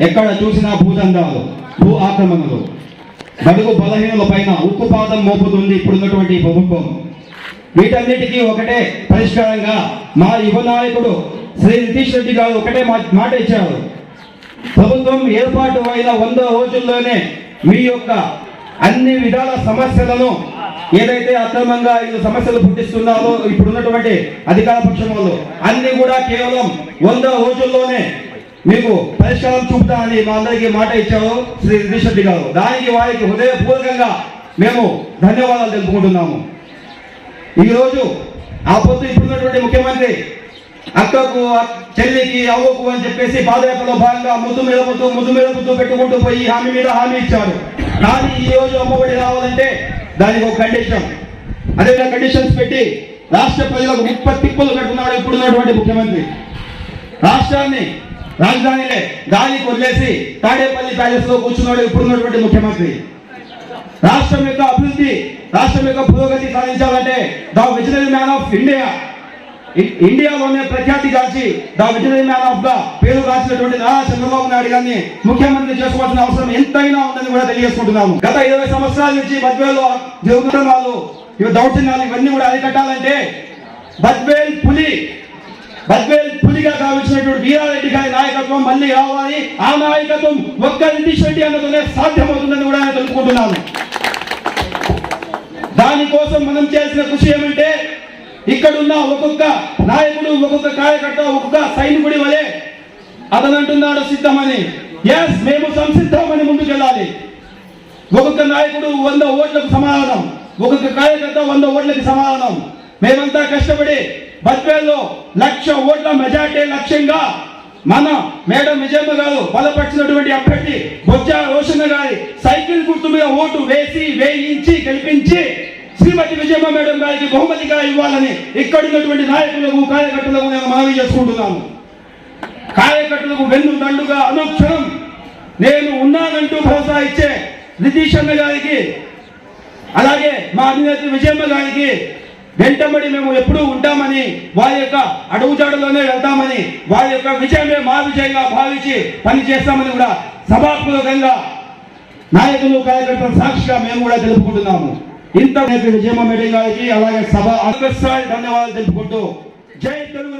ఎక్కడ చూసినా భూదందాలు భూ ఆక్రమణలు. బడుగు బలహీనుల పైన ఉక్కుపాదం మోపుతుంది ఇప్పుడున్నటువంటి ప్రభుత్వం. వీటన్నిటికీ ఒకటే పరిష్కారంగా మా యువ నాయకుడు శ్రీ నితీష్ రెడ్డి గారు ఒకటే మా- మాట ఇచ్చారు. ప్రభుత్వం ఏర్పాటు అయిన వంద రోజుల్లోనే మీ యొక్క అన్ని విధాల సమస్యలను ఏదైతే అక్రమంగా ఇది సమస్యలు పుట్టిస్తున్నారో ఇప్పుడున్నటువంటి అధికార పక్షం వాళ్ళు అన్ని కూడా కేవలం వంద రోజుల్లోనే మీకు పరిష్కారం చూపుతా అని మా అందరికీ మాట ఇచ్చారు శ్రీ రెడ్డి గారు. దానికి వారికి హృదయపూర్వకంగా మేము ధన్యవాదాలు తెలుపుకుంటున్నాము. ఈరోజు ఆ పొద్దు ఇప్పుడున్నటువంటి ముఖ్యమంత్రి అక్కకు చెల్లికి అవ్వకు అని చెప్పేసి పాదయాత్రలో భాగంగా ముద్దు మెలుపుతూ ముద్దు మెలుపుతూ పెట్టుకుంటూ పోయి హామీ మీద హామీ ఇచ్చాడు కానీ ఈ రోజు అమ్మఒడి రావాలంటే దానికి ఒక కండిషన్ అదేవిధంగా కండిషన్స్ పెట్టి రాష్ట్ర ప్రజలకు ముప్పై తిప్పులు కట్టున్నాడు ఇప్పుడున్నటువంటి ముఖ్యమంత్రి. రాష్ట్రాన్ని రాజధానిలే గాలికి వదిలేసి తాడేపల్లి ప్యాలెస్లో కూర్చున్నాడు ఇప్పుడున్నటువంటి ముఖ్యమంత్రి. రాష్ట్రం యొక్క అభివృద్ధి రాష్ట్రం యొక్క పురోగతి సాధించాలంటే the visionary man of India. ఇండియాలోనే ప్రఖ్యాతి గాంచి ద విజనరీ మ్యాన్ ఆఫ్గా పేరు రాసినటువంటి నారా చంద్రబాబు నాయుడు గారిని ముఖ్యమంత్రి చేసుకోవాల్సిన అవసరం ఎంతైనా ఉందని కూడా తెలియజేసుకుంటున్నాము. గత ఇరవై సంవత్సరాల నుంచి మధ్యలో జరుగుతున్న వాళ్ళు ఇవి దౌర్జన్యాలు ఇవన్నీ కూడా అరికట్టాలంటే బద్వేల్ పులి బద్వేల్ పులిగా కావించినటువంటి వీరారెడ్డి గారి నాయకత్వం మళ్ళీ రావాలి. ఆ నాయకత్వం ఒక్క నితీష్ రెడ్డి అన్నదనే సాధ్యమవుతుందని కూడా ఆయన తెలుపుకుంటున్నాను. దానికోసం మనం చేసిన కృషి ఏమంటే ఇక్కడున్న ఒక్కొక్క నాయకుడు ఒక్కొక్క కార్యకర్త ఒక్కొక్క సైనికుడి వలె అతను అంటున్నాడు సిద్ధమని. ఎస్ మేము సంసిద్ధమని ముందుకెళ్ళాలి. ఒక్కొక్క నాయకుడు వంద ఓట్లకు సమాధానం ఒక్కొక్క కార్యకర్త వంద ఓట్లకి సమాధానం మేమంతా కష్టపడి బద్వేల్లో లక్ష ఓట్ల మెజార్టీ లక్ష్యంగా మన మేడం విజయమ్మ గారు బలపరిచినటువంటి అభ్యర్థి బొజ్జ రోషన్ గారి సైకిల్ గుర్తు మీద ఓటు వేసి వేయించి గెలిపించి శ్రీమతి విజయమ్మ మేడం గారికి బహుమతిగా ఇవ్వాలని ఇక్కడున్నటువంటి నాయకులకు కార్యకర్తలకు నేను మనవి చేసుకుంటున్నాను. కార్యకర్తలకు వెన్ను దండుగా అనుక్షణం నేను ఉన్నానంటూ భరోసా ఇచ్చే నితీష్ అన్న గారికి అలాగే మా అధినేత్రి విజయమ్మ గారికి వెంటబడి మేము ఎప్పుడూ ఉంటామని వారి యొక్క అడుగుజాడలోనే వెళ్తామని వారి యొక్క విజయమే మా విజయంగా భావించి పని చేస్తామని కూడా సభాపూర్వకంగా నాయకులు కార్యకర్తల సాక్షిగా మేము కూడా తెలుపుకుంటున్నాము. ఇంత విజయమ్మ మీటింగ్ గారికి అలాగే సభ అగ్రస్థాయి ధన్యవాదాలు తెలుపుకుంటూ జై తెలుగు